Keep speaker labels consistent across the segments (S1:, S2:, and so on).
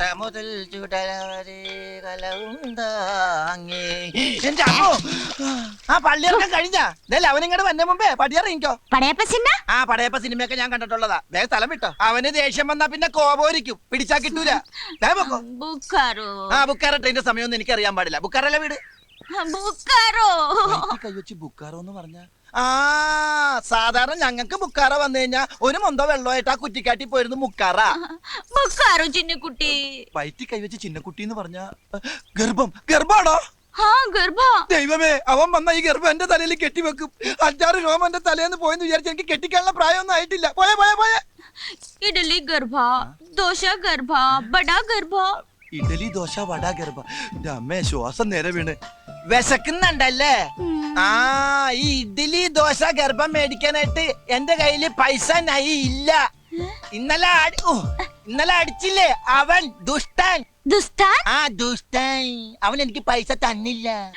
S1: കോട്ട മുതൽ ചുടലവരെ കലവുണ്ടാങ്ങി എന്റെ അമ്മോ! ആ പള്ളിയിറക്കം കഴിഞ്ഞാ. ഇതല്ല അവനിങ്ങടെ വന്ന മുമ്പേ. പടിയറിയിക്കോ?
S2: പടയപ്പ സിനിമ?
S1: ആ പടയപ്പ സിനിമയൊക്കെ ഞാൻ കണ്ടിട്ടുള്ളതാ. വേഗം സ്ഥലം വിട്ടോ. അവന് ദേഷ്യം വന്നാ പിന്നെ കോപോരിക്കും. പിടിച്ചാ കിട്ടൂല. ദേ പൊക്കോ.
S2: ബുക്കാറോ
S1: ആ ബുക്കാറ ട്രെയിന്റെ സമയമൊന്നും എനിക്ക് അറിയാൻ പാടില്ല. ബുക്കാറല്ല വീട്?
S2: ബുക്കാറോ
S1: കൈവച്ച് ബുക്കാറോ എന്ന് പറഞ്ഞ? ആ സാധാരണ ഞങ്ങൾക്ക് ബുക്കാറ വന്നു കഴിഞ്ഞാ ഒരു മൊന്തോ വെള്ളമായിട്ട് ആ കുറ്റിക്കാട്ടി പോയിരുന്നു മുക്കാറ.
S2: ബുക്കാറോ ചിന്നക്കുട്ടി?
S1: വയറ്റി കൈവച്ച് ചിന്നക്കുട്ടി എന്ന് പറഞ്ഞ ഗർഭം. ഗർഭാണോ? ദൈവമേ അവൻ വന്ന ഈ ഗർഭം എന്റെ തലയിൽ കെട്ടിവെക്കും. അഞ്ചാറ് രോമം എന്റെ തലേന്ന് പോയെന്ന് വിചാരിച്ച് എനിക്ക് കെട്ടിക്കാനുള്ള പ്രായമൊന്നും ആയിട്ടില്ല. പോയ പോയ പോയ.
S2: ഇഡലി ഗർഭ ദോശ ഗർഭ ബടാ ഗർഭ.
S1: ഇഡലി ദോശ വട ഗർഭ. അമ്മേ ശ്വാസം നേരെ വീണ്. വിശക്കുന്നുണ്ടല്ലേ? ആ ഈ ഇഡലി ദോശ ഗർഭം മേടിക്കാനായിട്ട് എന്റെ കയ്യിൽ പൈസ നൈ ഇല്ല ഇന്നലെ ഓ, ഇന്നലെ അടിച്ചില്ലേ? അവൻ ദുഷ്ടൻ.
S2: ദുഷ്ടൻ?
S1: ആ ദുഷ്ടൻ. അവൻ എനിക്ക് പൈസ തന്നില്ല.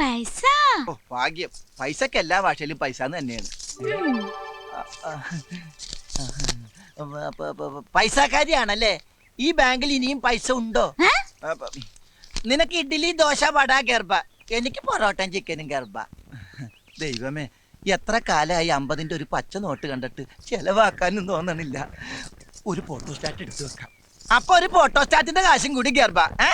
S2: പൈസ?
S1: ഓ ഭാഗ്യം. പൈസക്ക് എല്ലാ ഭാഷയിലും പൈസ തന്നെയാണ്. പൈസക്കാരിയാണല്ലേ? ഈ ബാങ്കിൽ ഇനിയും പൈസ ഉണ്ടോ? നിനക്ക് ഇഡ്ഡലി ദോശ വട ഗർഭ. എനിക്ക് പൊറോട്ടയും ചിക്കനും ഗർഭ. ദൈവമേ എത്ര കാലമായി അമ്പതിന്റെ ഒരു പച്ച നോട്ട് കണ്ടിട്ട് ചെലവാക്കാനും തോന്നണില്ല. ഒരു ഫോട്ടോസ്റ്റാറ്റ് എടുത്തു വെക്കാം അപ്പൊ ഒരു ഫോട്ടോസ്റ്റാറ്റിന്റെ കാശും കൂടി ഗർഭ ഏ?